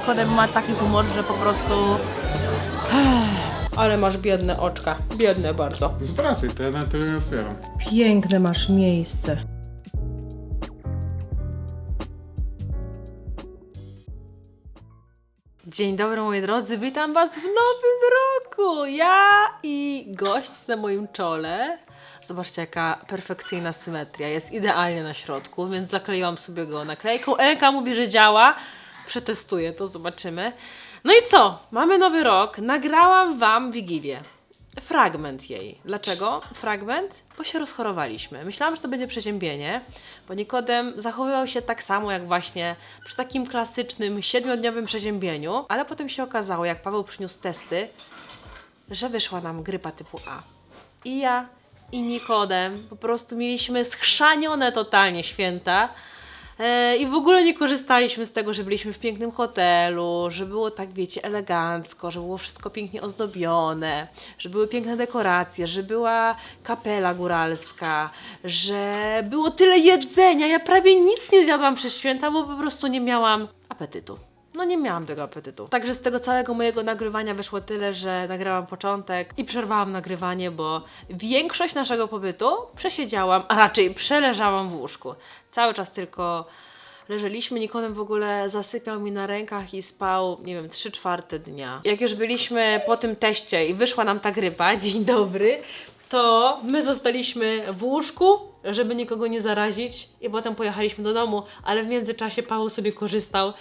Nikodem ma taki humor, że po prostu... Ale masz biedne oczka. Biedne bardzo. Zwracaj, to ja na to nie otwieram. Piękne masz miejsce. Dzień dobry moi drodzy, witam Was w nowym roku! Ja i gość na moim czole. Zobaczcie jaka perfekcyjna symetria, jest idealnie na środku, więc zakleiłam sobie go naklejką. Elka mówi, że działa, przetestuję to, zobaczymy. No i co? Mamy nowy rok, nagrałam Wam Wigilię. Fragment jej. Dlaczego fragment? Bo się rozchorowaliśmy. Myślałam, że to będzie przeziębienie, bo Nikodem zachowywał się tak samo jak właśnie przy takim klasycznym siedmiodniowym przeziębieniu, ale potem się okazało, jak Paweł przyniósł testy, że wyszła nam grypa typu A. I ja, i Nikodem po prostu mieliśmy schrzanione totalnie święta. E, I w ogóle nie korzystaliśmy z tego, że byliśmy w pięknym hotelu, że było tak, wiecie, elegancko, że było wszystko pięknie ozdobione, że były piękne dekoracje, że była kapela góralska, że było tyle jedzenia. Ja prawie nic nie zjadłam przez święta, bo po prostu nie miałam apetytu. No nie miałam tego apetytu. Także z tego całego mojego nagrywania wyszło tyle, że nagrałam początek i przerwałam nagrywanie, bo większość naszego pobytu przesiedziałam, a raczej przeleżałam w łóżku. Cały czas tylko leżeliśmy, Nikodem w ogóle zasypiał mi na rękach i spał, nie wiem, 3 czwarte dnia. Jak już byliśmy po tym teście i wyszła nam ta grypa, dzień dobry, to my zostaliśmy w łóżku, żeby nikogo nie zarazić i potem pojechaliśmy do domu, ale w międzyczasie Paweł sobie korzystał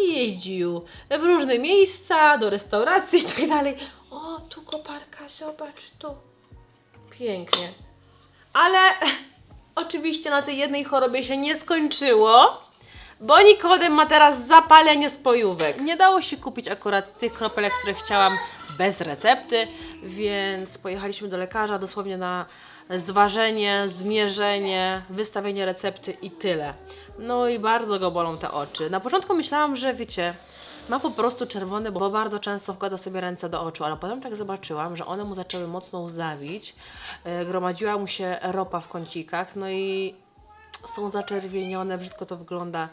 i jeździł w różne miejsca, do restauracji i tak dalej. O, tu koparka, zobacz tu. Pięknie. Ale oczywiście na tej jednej chorobie się nie skończyło, bo Nikodem ma teraz zapalenie spojówek. Nie dało się kupić akurat tych kropelek, które chciałam bez recepty, więc pojechaliśmy do lekarza dosłownie na zważenie, zmierzenie, wystawienie recepty i tyle. No i bardzo go bolą te oczy. Na początku myślałam, że wiecie, ma po prostu czerwony, bo bardzo często wkłada sobie ręce do oczu, ale potem tak zobaczyłam, że one mu zaczęły mocno łzawić, e, gromadziła mu się ropa w kącikach, no i są zaczerwienione, brzydko to wygląda.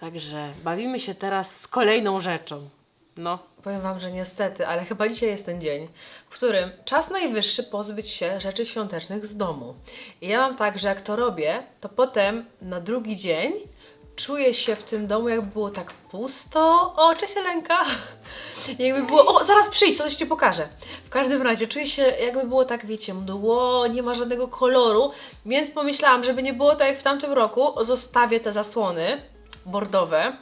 Także bawimy się teraz z kolejną rzeczą. No. Powiem Wam, że niestety, ale chyba dzisiaj jest ten dzień, w którym czas najwyższy pozbyć się rzeczy świątecznych z domu. I ja mam tak, że jak to robię, to potem na drugi dzień czuję się w tym domu, jakby było tak pusto. O, cześć Elenka! Jakby było, o, zaraz przyjdź, to coś Ci pokażę. W każdym razie czuję się, jakby było tak, wiecie, mdło, nie ma żadnego koloru, więc pomyślałam, żeby nie było tak jak w tamtym roku, zostawię te zasłony bordowe,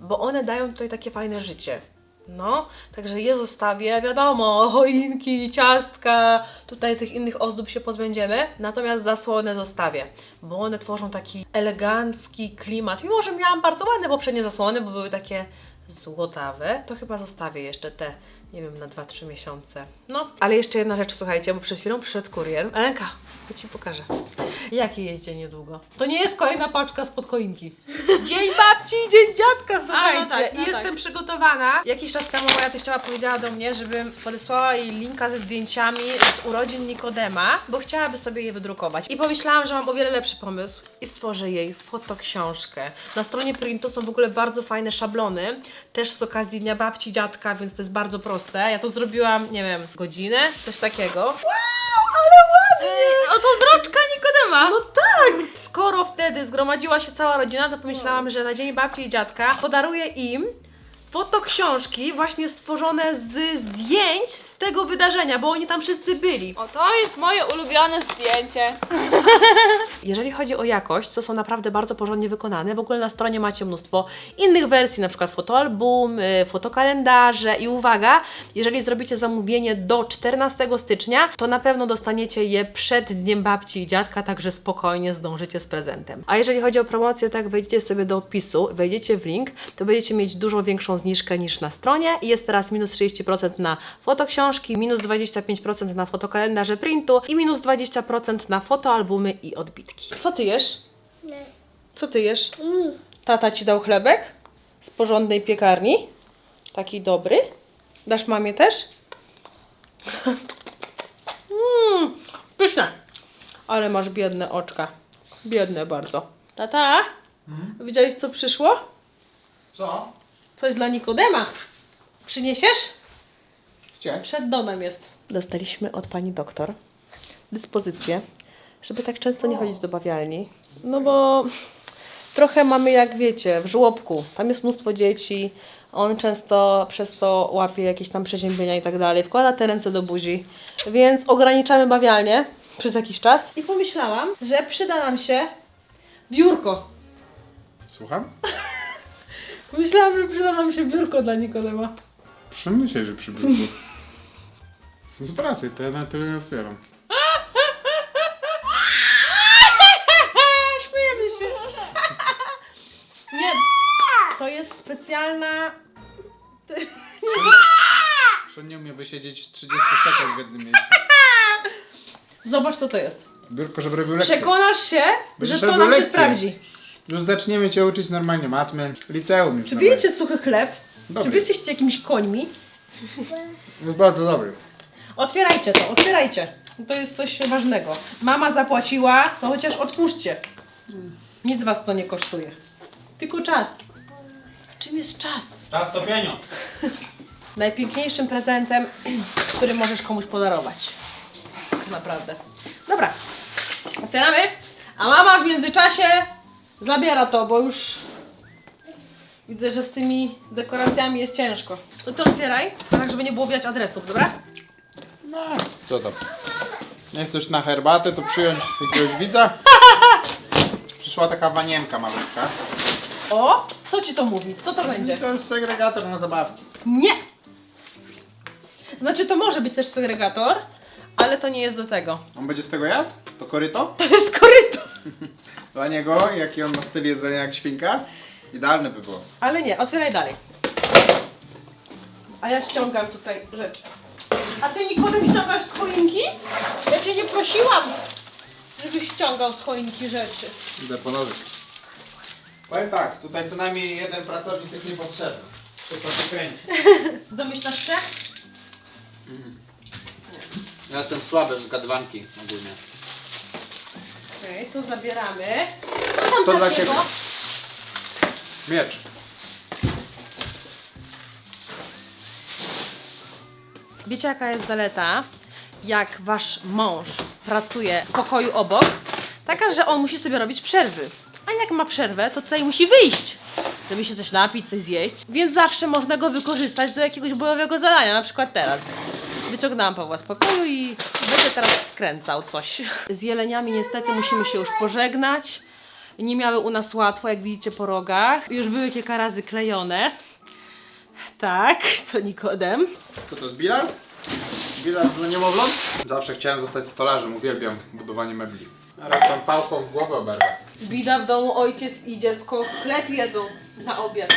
bo one dają tutaj takie fajne życie. No, także je zostawię. Wiadomo, choinki, ciastka, tutaj tych innych ozdób się pozbędziemy, natomiast zasłonę zostawię, bo one tworzą taki elegancki klimat. Mimo, że miałam bardzo ładne poprzednie zasłony, bo były takie złotawe, to chyba zostawię jeszcze te, nie wiem, na 2-3 miesiące. No, ale jeszcze jedna rzecz, słuchajcie, bo przed chwilą przyszedł kurier. Elenka, to Ci pokażę. Jaki jest dzień niedługo? To nie jest kolejna paczka spod choinki. Dzień babci, dzień dziadka, słuchajcie. tak, no I jestem tak. przygotowana. Jakiś czas temu moja teściowa powiedziała do mnie, żebym podesłała jej linka ze zdjęciami z urodzin Nikodema, bo chciałaby sobie je wydrukować. I pomyślałam, że mam o wiele lepszy pomysł i stworzę jej fotoksiążkę. Na stronie printu są w ogóle bardzo fajne szablony, też z okazji Dnia Babci, Dziadka, więc to jest bardzo proste. Ja to zrobiłam, nie wiem, godzinę, coś takiego. Wow, ale ładnie! O, to z roczka Nikodema! No tak! Skoro wtedy zgromadziła się cała rodzina, to pomyślałam, że na Dzień Babci i Dziadka podaruję im fotoksiążki właśnie stworzone z zdjęć z tego wydarzenia, bo oni tam wszyscy byli. O, to jest moje ulubione zdjęcie. Jeżeli chodzi o jakość, to są naprawdę bardzo porządnie wykonane. W ogóle na stronie macie mnóstwo innych wersji, na przykład fotoalbum, y, fotokalendarze i uwaga, jeżeli zrobicie zamówienie do 14 stycznia, to na pewno dostaniecie je przed Dniem Babci i Dziadka, także spokojnie zdążycie z prezentem. A jeżeli chodzi o promocję, tak wejdziecie sobie do opisu, wejdziecie w link, to będziecie mieć dużo większą zniżkę niż na stronie. Jest teraz minus 30% na fotoksiążki, minus 25% na fotokalendarze printu i minus 20% na fotoalbumy i odbitki. Co ty jesz? Nie. Co ty jesz? Tata ci dał chlebek z porządnej piekarni. Taki dobry. Dasz mamie też? Mmm, pyszne. Ale masz biedne oczka. Biedne bardzo. Tata, widziałeś co przyszło? Co? Coś dla Nikodema. Przyniesiesz? Gdzie? Przed domem jest. Dostaliśmy od pani doktor dyspozycję, żeby tak często nie chodzić do bawialni. No bo trochę mamy, jak wiecie, w żłobku. Tam jest mnóstwo dzieci. On często przez to łapie jakieś tam przeziębienia i tak dalej. Wkłada te ręce do buzi. Więc ograniczamy bawialnię przez jakiś czas. I pomyślałam, że przyda nam się biurko. Słucham? Pomyślałam, że przyda nam się biurko dla Nikodema. Przemyśleć, że przy biurku. Zwracaj, to ja na tyle nie otwieram. Śmiejemy się. Nie, to jest specjalna... Że nie umie wysiedzieć 30 sekund w jednym miejscu. Zobacz, co to jest. Biurko, żeby robił lekcje. Przekonasz się, Będziesz że to robił nam się sprawdzi. Już zaczniemy cię uczyć normalnie matmy. Liceum już Czy wy jecie suchy chleb? Dobry. Czy wy jesteście jakimiś końmi? Jest bardzo dobry. Otwierajcie to, otwierajcie. To jest coś ważnego. Mama zapłaciła, to chociaż otwórzcie. Nic was to nie kosztuje. Tylko czas. A czym jest czas? Czas to pieniądz. Najpiękniejszym prezentem, który możesz komuś podarować. Naprawdę. Dobra. Otwieramy. A mama w międzyczasie zabiera to, bo już widzę, że z tymi dekoracjami jest ciężko. No to otwieraj, tak żeby nie było widać adresów, dobra? No, co tam? Nie chcesz na herbatę, to przyjąć jakiegoś widza? Przyszła taka wanienka malutka. O, co ci to mówi? Co to będzie? To jest segregator na zabawki. Nie! Znaczy to może być też segregator, ale to nie jest do tego. On będzie z tego jadł? To koryto? To jest koryto! Dla niego, jaki on ma styl jedzenia jak świnka, idealne by było. Ale nie, otwieraj dalej. A ja ściągam tutaj rzeczy. A ty Nikodem ściągasz z choinki? Ja cię nie prosiłam, żebyś ściągał z choinki rzeczy. Idę po nożyk. Powiem tak, tutaj co najmniej jeden pracownik jest niepotrzebny. Tylko to kręci. Domyślasz się? Ja jestem słaby w zgadywanki ogólnie. Okej, to zabieramy. Co tam To dla takiego? ciebie. Miecz. Wiecie jaka jest zaleta, jak wasz mąż pracuje w pokoju obok? Taka, że on musi sobie robić przerwy. A jak ma przerwę, to tutaj musi wyjść, żeby się coś napić, coś zjeść. Więc zawsze można go wykorzystać do jakiegoś bojowego zadania, na przykład teraz. Wyciągnęłam Pawła z pokoju i będzie teraz skręcał coś. Z jeleniami niestety musimy się już pożegnać. Nie miały u nas łatwo, jak widzicie po rogach. Już były kilka razy klejone. Tak, to Nikodem. Co to jest bilar? Bilar dla niemowląt? Zawsze chciałem zostać stolarzem, uwielbiam budowanie mebli. A raz tam pałką w głowę oberwę. Bida w domu, ojciec i dziecko chleb jedzą na obiad.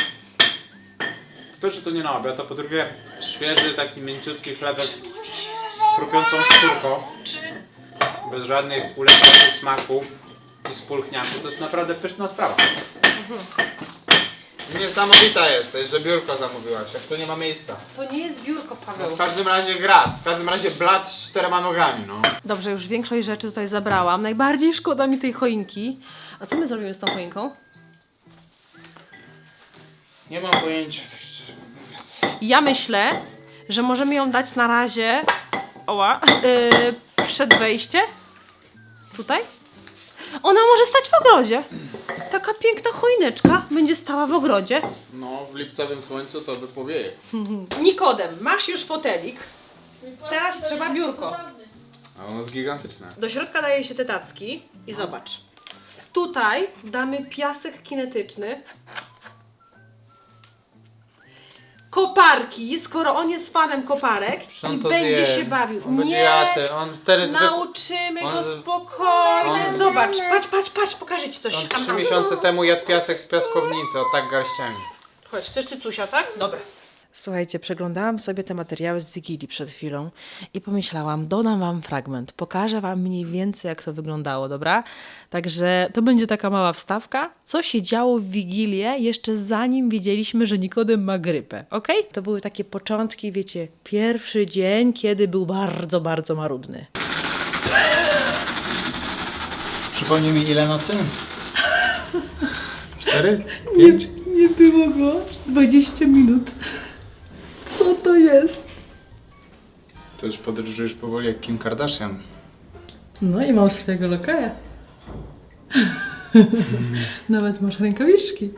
Po pierwsze to nie na obiad, a po drugie świeży, taki mięciutki chlebek z chrupiącą skórką. Bez żadnych ulepszaczy smaku i spulchniaku. To jest naprawdę pyszna sprawa. Niesamowita jesteś, że biurko zamówiłaś, jak to nie ma miejsca. To nie jest biurko, No, Paweł. w każdym razie grat, w każdym razie blat z czterema nogami, no. Dobrze, już większość rzeczy tutaj zabrałam. Najbardziej szkoda mi tej choinki. A co my zrobimy z tą choinką? Nie mam pojęcia, tak. Ja myślę, że możemy ją dać na razie oła, yy, przed wejście. Tutaj. Ona może stać w ogrodzie. Taka piękna choineczka będzie stała w ogrodzie. No, w lipcowym słońcu to wypłowieje. Nikodem, masz już fotelik. Teraz trzeba biurko. A ono jest gigantyczne. Do środka daje się te tacki i zobacz. Tutaj damy piasek kinetyczny. Koparki, skoro on jest fanem koparek i będzie się bawił. On będzie Nie, jaty, on wtedy zwykł... nauczymy on go z- spokojnie. on- Zobacz, patrz, patrz, patrz, pokażę ci coś. On trzy miesiące temu jadł piasek z piaskownicy, o tak garściami. Chodź, chcesz ty Cusia, tak? Dobra. Słuchajcie, przeglądałam sobie te materiały z Wigilii przed chwilą i pomyślałam, dodam wam fragment, pokażę wam mniej więcej jak to wyglądało, dobra? Także to będzie taka mała wstawka, co się działo w Wigilię jeszcze zanim wiedzieliśmy, że Nikodem ma grypę, ok? To były takie początki, wiecie, pierwszy dzień, kiedy był bardzo, bardzo marudny. Przypomnij mi ile nocy? Cztery? Pięć? Nie Nie było go 20 minut. Co to jest? To już podróżujesz powoli jak Kim Kardashian. No i mam swojego lokaja. Nawet masz rękawiczki.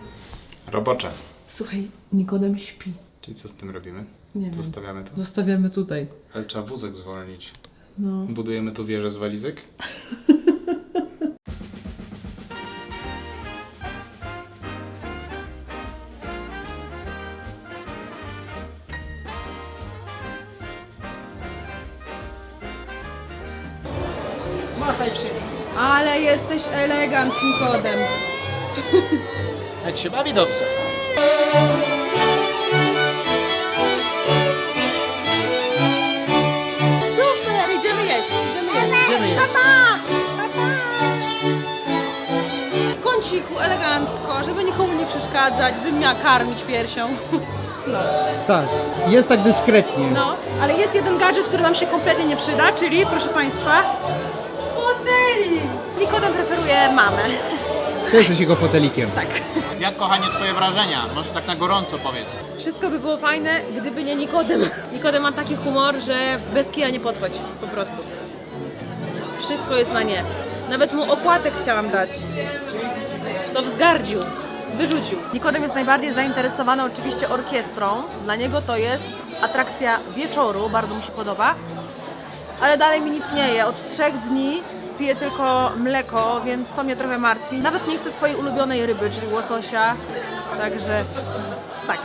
Robocze. Słuchaj, Nikodem śpi. Czyli co z tym robimy? Nie wiem. Zostawiamy to? Zostawiamy tutaj. Ale trzeba wózek zwolnić. No. Budujemy tu wieżę z walizek? Machaj wszystko. Ale jesteś elegant, Nikodem. Jak się bawi dobrze. Super, idziemy jeść, idziemy jeść. Idziemy jeść. Papa! Papa! W kąciku, elegancko, żeby nikomu nie przeszkadzać, gdybym miała karmić piersią. Tak, jest tak dyskretnie. No, ale jest jeden gadżet, który nam się kompletnie nie przyda, czyli, proszę Państwa! Nikodem preferuje mamę. Ty jesteś jego fotelikiem. Tak. Jak kochanie twoje wrażenia? Może tak na gorąco powiedz. Wszystko by było fajne, gdyby nie Nikodem. Nikodem ma taki humor, że bez kija nie podchodź, po prostu. Wszystko jest na nie. Nawet mu opłatek chciałam dać. To wzgardził, wyrzucił. Nikodem jest najbardziej zainteresowany oczywiście orkiestrą. Dla niego to jest atrakcja wieczoru, bardzo mu się podoba. Ale dalej mi nic nie je. Od trzech dni piję tylko mleko, więc to mnie trochę martwi. Nawet nie chcę swojej ulubionej ryby, czyli łososia. Także tak.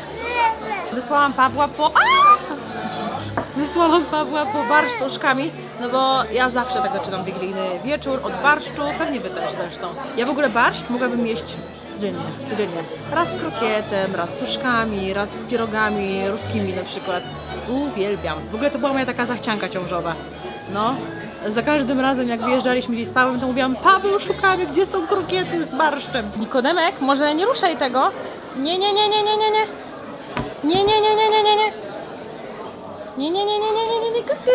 Wysłałam Pawła po. A! Wysłałam Pawła po barszcz z uszkami, no bo ja zawsze tak zaczynam wigilijny wieczór od barszczu, pewnie wy też zresztą. Ja w ogóle barszcz mogłabym jeść codziennie, codziennie. Raz z krokietem, raz z uszkami, raz z pierogami ruskimi na przykład. Uwielbiam. W ogóle to była moja taka zachcianka ciążowa. No. Za każdym razem, jak wyjeżdżaliśmy gdzieś z Pawłem, to mówiłam, Paweł, szukamy, gdzie są krokiety z barszczem. Nikodemek, może nie ruszaj tego? Nie, nie, nie, nie, nie, nie, nie. Nie, nie, nie, nie, nie, nie, nie. Nie, nie, nie, nie, nie, nie, nie, nie, kuku.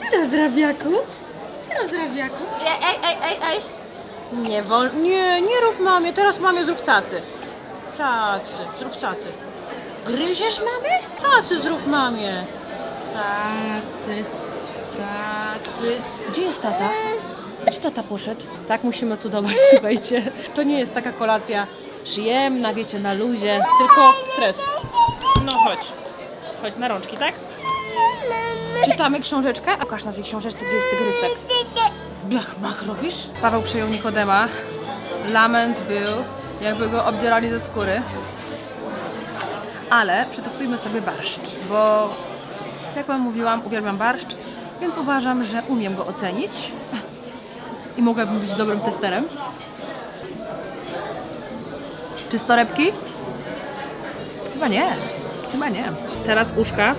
Ty rozrabiaku. Ty rozrabiaku. Ej, ej, ej, ej, ej. Nie wol... Nie, nie rób mamie, teraz mamie zrób cacy. Cacy, zrób cacy. Gryziesz mamie? Cacy zrób mamie. Cacy, cacy. Gdzie jest tata? Gdzie tata poszedł? Tak musimy cudować, słuchajcie. To nie jest taka kolacja przyjemna, wiecie, na luzie, tylko stres. No chodź. Chodź na rączki, tak? Czytamy książeczkę? Pokaż na tej książeczce, gdzie jest tygrysek. Blach, mach robisz? Paweł przejął Nikodema. Lament był, jakby go obdzierali ze skóry. Ale przetestujmy sobie barszcz, bo jak Wam mówiłam, uwielbiam barszcz, więc uważam, że umiem go ocenić i mogłabym być dobrym testerem. Czy z torebki? Chyba nie. Chyba nie. Teraz uszka.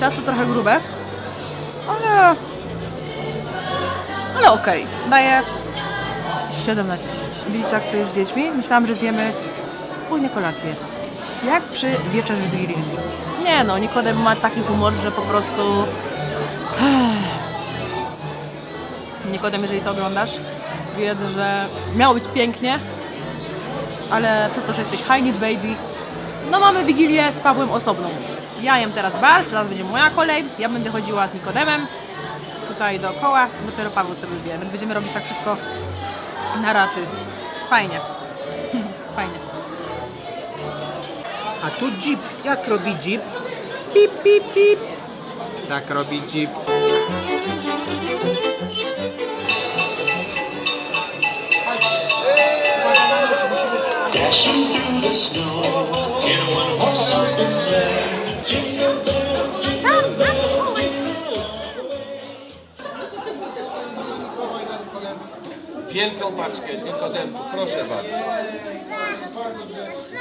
Ciasto trochę grube, ale... Ale okej. Daję 7 na 10. Widzicie jak to jest z dziećmi? Myślałam, że zjemy wspólnie kolację. Jak przy wieczerzy wigilijnej. Nie no, Nikodem ma taki humor, że po prostu... Nikodem, jeżeli to oglądasz, wiedz, że miało być pięknie, ale przez to, że jesteś high baby, no mamy Wigilię z Pawłem osobną. Ja jem teraz barszcz, teraz będzie moja kolej, ja będę chodziła z Nikodemem tutaj dookoła, dopiero Paweł sobie zje, więc będziemy robić tak wszystko na raty. Fajnie. A tu jeep. Jak robi jeep? Pip, pip, pip. Tak robi jeep. Dashing through the snow in a one-horse open sleigh. Jingle bells, jingle bells, jingle Wielką paczkę Nikodemu, proszę bardzo.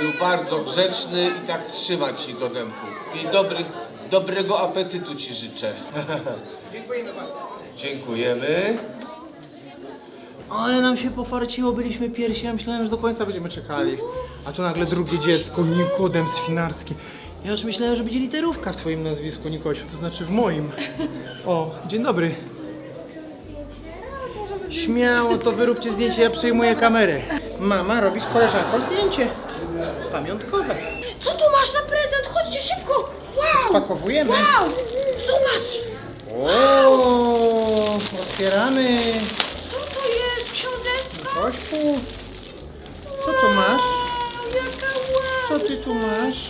Był bardzo grzeczny i tak trzymać Nikodemku. I dobry, dobrego apetytu Ci życzę. Dziękujemy bardzo. Dziękujemy. Ale nam się pofarciło, byliśmy pierwsi, ja myślałem, że do końca będziemy czekali. A tu nagle drugie dziecko, Nikodem Swinarski. Ja już myślałem, że będzie literówka w twoim nazwisku, Nikosiu, to znaczy w moim. O, dzień dobry. Śmiało, to wyróbcie zdjęcie, ja przejmuję kamerę. Mama, robi z koleżanką zdjęcie. pamiątkowe. Co tu masz za prezent? Chodźcie szybko! Wow! Pakowujemy. Wow! Zobacz! O, otwieramy. Co to jest? Książeczka? Kośku, co tu masz? Jaka ładna! Co ty tu masz?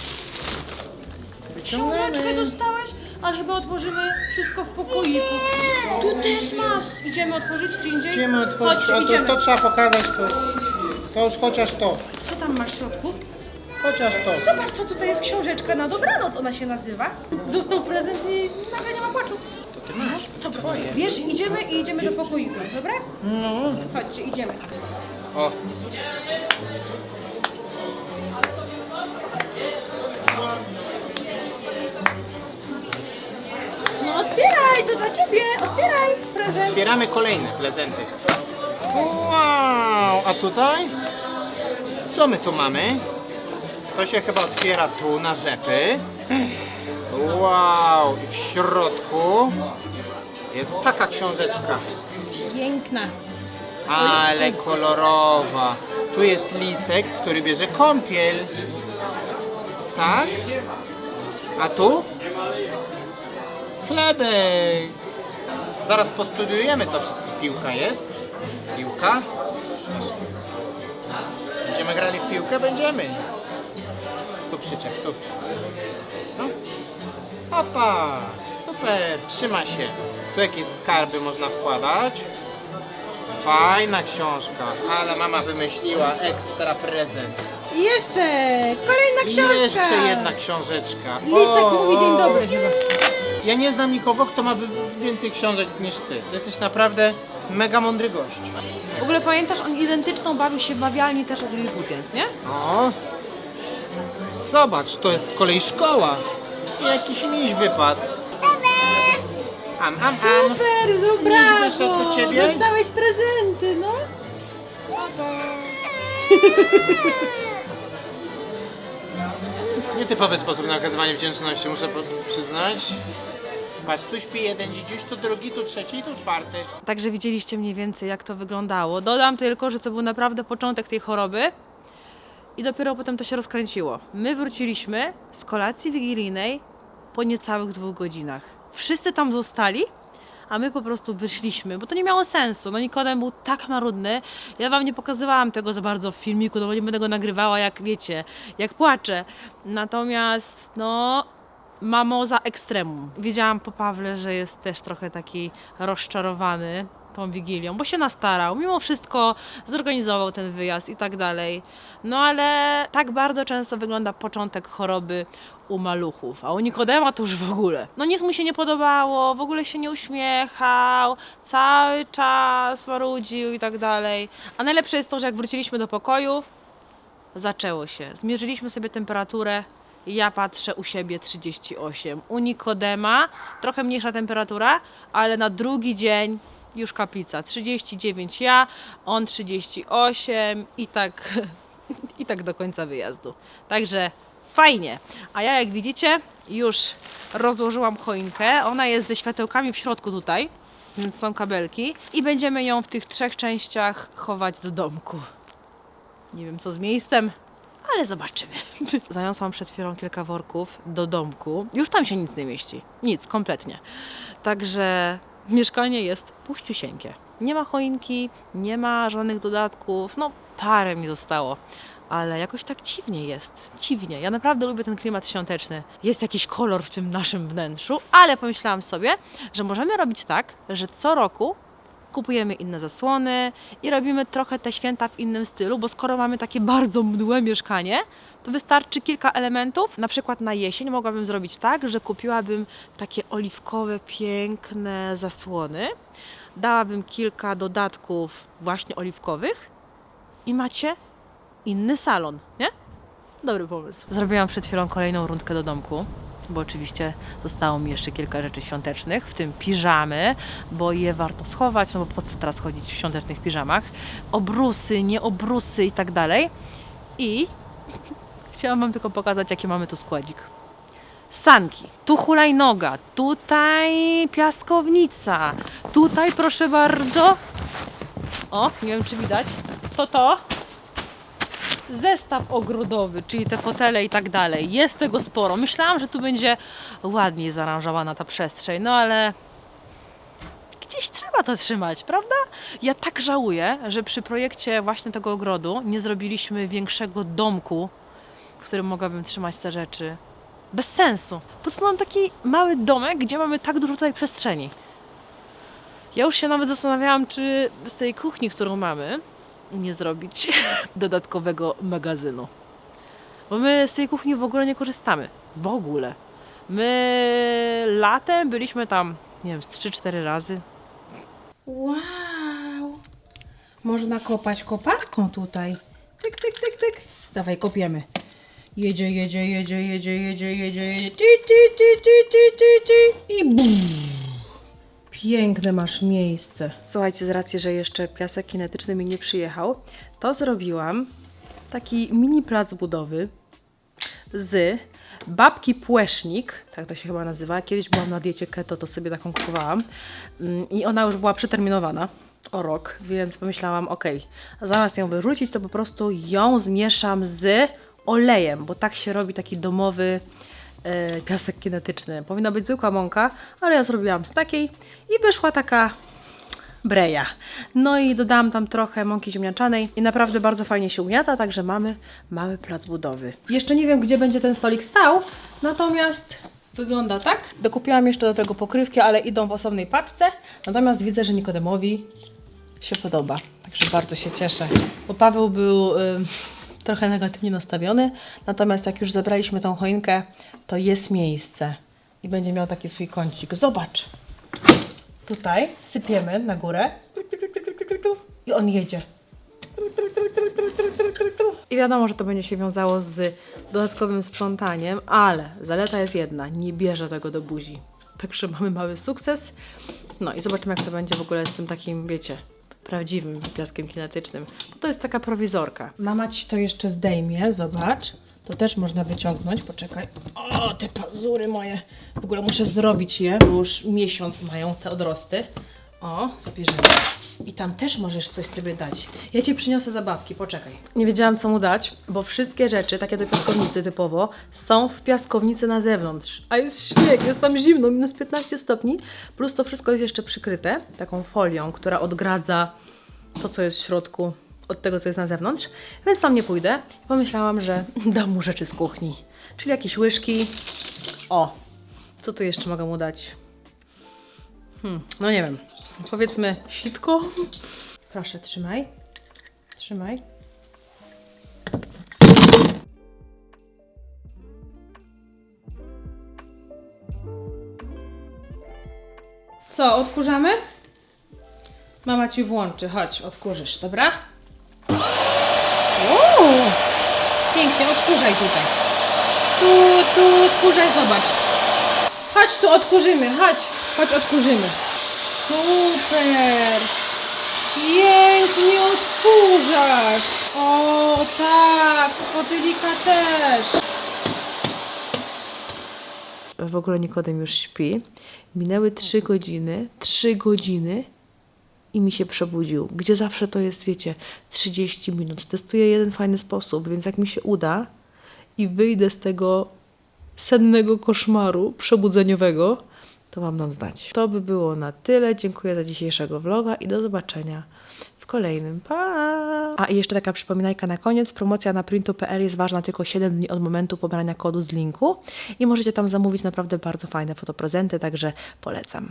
Książeczkę Wyciągamy. dostałeś? Ale chyba otworzymy wszystko w pokoiku. Tu też masz. Idziemy otworzyć czy indziej? Idziemy otworzyć, Chodź, a to, idziemy. to trzeba pokazać to. To już chociaż to. Co tam masz w środku? Chociaż to. Zobacz, co tutaj jest książeczka na dobranoc, ona się nazywa. Dostał prezent i nagle nie ma płaczu. To ty masz. To Wiesz, idziemy i idziemy do pokoiku, dobra? No. Chodźcie, idziemy. O. No otwieraj, to dla ciebie, otwieraj prezent. Otwieramy kolejne prezenty. Wow, a tutaj? Co my tu mamy? To się chyba otwiera tu na rzepy. Wow, i w środku jest taka książeczka. Piękna. Ale kolorowa. Tu jest lisek, który bierze kąpiel. Tak? A tu? Chlebek. Zaraz postudiujemy to wszystko. Piłka jest. Piłka. Będziemy grali w piłkę? Będziemy. Tu przyczep, tu. No. Opa! Super, trzyma się. Tu jakieś skarby można wkładać. Fajna książka, ale mama wymyśliła ekstra prezent. I jeszcze kolejna I książka. jeszcze jedna książeczka. Lisek O, mówi dzień dobry chyba. Ja nie znam nikogo, kto ma więcej książek niż ty. Jesteś naprawdę mega mądry gość. W ogóle pamiętasz, on identyczną bawił się w bawialni też od Lilliputians, nie? O, zobacz, to jest z kolei szkoła. I jakiś miś wypadł. Am, am, am. Super, zrób Miś brawo. wyszedł do ciebie? Dostałeś prezenty, no. Nietypowy sposób na okazywanie wdzięczności, muszę po- przyznać. Patrz, tu śpi jeden dzidziuś, tu drugi, tu trzeci i tu czwarty. Także widzieliście mniej więcej, jak to wyglądało. Dodam tylko, że to był naprawdę początek tej choroby i dopiero potem to się rozkręciło. My wróciliśmy z kolacji wigilijnej po niecałych dwóch godzinach. Wszyscy tam zostali, a my po prostu wyszliśmy, bo to nie miało sensu. No Nikodem był tak marudny. Ja wam nie pokazywałam tego za bardzo w filmiku, no bo nie będę go nagrywała, jak wiecie, jak płaczę. Natomiast, no, mamo za ekstremum. Wiedziałam po Pawle, że jest też trochę taki rozczarowany tą Wigilią, bo się nastarał, mimo wszystko zorganizował ten wyjazd i tak dalej. No ale tak bardzo często wygląda początek choroby u maluchów, a u Nikodema to już w ogóle. No nic mu się nie podobało, w ogóle się nie uśmiechał, cały czas marudził i tak dalej. A najlepsze jest to, że jak wróciliśmy do pokoju, zaczęło się. Zmierzyliśmy sobie temperaturę. Ja patrzę u siebie 38. U Nikodema trochę mniejsza temperatura, ale na drugi dzień już kaplica. 39 ja, on 38 i tak, i tak do końca wyjazdu. Także fajnie. A ja jak widzicie już rozłożyłam choinkę. Ona jest ze światełkami w środku tutaj, są kabelki i będziemy ją w tych trzech częściach chować do domku. Nie wiem co z miejscem, ale zobaczymy. Zaniosłam przed chwilą kilka worków do domku. Już tam się nic nie mieści. Nic, kompletnie. Także mieszkanie jest puściusieńkie. Nie ma choinki, nie ma żadnych dodatków. No, parę mi zostało. Ale jakoś tak dziwnie jest. Dziwnie. Ja naprawdę lubię ten klimat świąteczny. Jest jakiś kolor w tym naszym wnętrzu, ale pomyślałam sobie, że możemy robić tak, że co roku kupujemy inne zasłony i robimy trochę te święta w innym stylu, bo skoro mamy takie bardzo mdłe mieszkanie, to wystarczy kilka elementów. Na przykład na jesień mogłabym zrobić tak, że kupiłabym takie oliwkowe, piękne zasłony, dałabym kilka dodatków właśnie oliwkowych i macie inny salon, nie? Dobry pomysł. Zrobiłam przed chwilą kolejną rundkę do domku, bo oczywiście zostało mi jeszcze kilka rzeczy świątecznych, w tym piżamy, bo je warto schować, no bo po co teraz chodzić w świątecznych piżamach? Obrusy, nie obrusy i tak dalej. I chciałam Wam tylko pokazać, jaki mamy tu składzik. Sanki, tu hulajnoga, tutaj piaskownica, tutaj proszę bardzo. O, nie wiem czy widać. To to. Zestaw ogrodowy, czyli te fotele i tak dalej. Jest tego sporo. Myślałam, że tu będzie ładniej zaaranżowana ta przestrzeń, no ale gdzieś trzeba to trzymać, prawda? Ja tak żałuję, że przy projekcie właśnie tego ogrodu nie zrobiliśmy większego domku, w którym mogłabym trzymać te rzeczy. Bez sensu. Po prostu mam taki mały domek, gdzie mamy tak dużo tutaj przestrzeni. Ja już się nawet zastanawiałam, czy z tej kuchni, którą mamy, nie zrobić dodatkowego magazynu. Bo my z tej kuchni w ogóle nie korzystamy. W ogóle. My latem byliśmy tam, nie wiem, z 3-4 razy. Wow! Można kopać koparką tutaj. Tyk, tyk, tyk, tyk. Dawaj, kopiemy. Jedzie, jedzie, jedzie, jedzie, jedzie, jedzie, jedzie. Ty, ty, ty, ty, ty, ty, ty. I bum. Piękne masz miejsce. Słuchajcie, z racji, że jeszcze piasek kinetyczny mi nie przyjechał, to zrobiłam taki mini plac budowy z babki płesznik, tak to się chyba nazywa. Kiedyś byłam na diecie keto, to sobie taką kupowałam Mm, i ona już była przeterminowana o rok, więc pomyślałam, ok, zamiast ją wyrzucić, to po prostu ją zmieszam z olejem, bo tak się robi taki domowy e, piasek kinetyczny. Powinna być zwykła mąka, ale ja zrobiłam z takiej i wyszła taka breja. No i dodałam tam trochę mąki ziemniaczanej i naprawdę bardzo fajnie się ugniata, także mamy mały plac budowy. Jeszcze nie wiem, gdzie będzie ten stolik stał, natomiast wygląda tak. Dokupiłam jeszcze do tego pokrywki, ale idą w osobnej paczce, natomiast widzę, że Nikodemowi się podoba, także bardzo się cieszę, bo Paweł był y, trochę negatywnie nastawiony, natomiast jak już zebraliśmy tą choinkę, to jest miejsce i będzie miał taki swój kącik. Zobacz! Tutaj sypiemy na górę i on jedzie. I wiadomo, że to będzie się wiązało z dodatkowym sprzątaniem, ale zaleta jest jedna, nie bierze tego do buzi. Także mamy mały sukces. No i zobaczymy, jak to będzie w ogóle z tym takim, wiecie, prawdziwym piaskiem kinetycznym. Bo to jest taka prowizorka. Mama ci to jeszcze zdejmie, zobacz. To też można wyciągnąć, poczekaj. O, te pazury moje. W ogóle muszę zrobić je, bo już miesiąc mają te odrosty. O, zabierzemy. I tam też możesz coś sobie dać. Ja Ci przyniosę zabawki, poczekaj. Nie wiedziałam, co mu dać, bo wszystkie rzeczy, takie do piaskownicy typowo, są w piaskownicy na zewnątrz. A jest śnieg, jest tam zimno, minus 15 stopni. Plus to wszystko jest jeszcze przykryte taką folią, która odgradza to, co jest w środku od tego, co jest na zewnątrz. Więc tam nie pójdę. Pomyślałam, że dam mu rzeczy z kuchni. Czyli jakieś łyżki. O, co tu jeszcze mogę mu dać? Hmm, no nie wiem. Powiedzmy sitko. Proszę, trzymaj. Trzymaj. Co, odkurzamy? Mama ci włączy, chodź, odkurzysz, dobra? Pięknie, odkurzaj tutaj. Tu, tu, odkurzaj, zobacz. Chodź tu, odkurzymy, chodź, chodź, odkurzymy. Super! Pięknie odkurzasz! O tak, z też! W ogóle Nikodem już śpi. Minęły 3 godziny, 3 godziny i mi się przebudził. Gdzie zawsze to jest, wiecie, 30 minut. Testuję jeden fajny sposób, więc jak mi się uda i wyjdę z tego sennego koszmaru przebudzeniowego, to Wam dam znać. To by było na tyle. Dziękuję za dzisiejszego vloga i do zobaczenia w kolejnym. Pa! A i jeszcze taka przypominajka na koniec. Promocja na printu.pl jest ważna tylko 7 dni od momentu pobrania kodu z linku i możecie tam zamówić naprawdę bardzo fajne fotoprezenty, także polecam.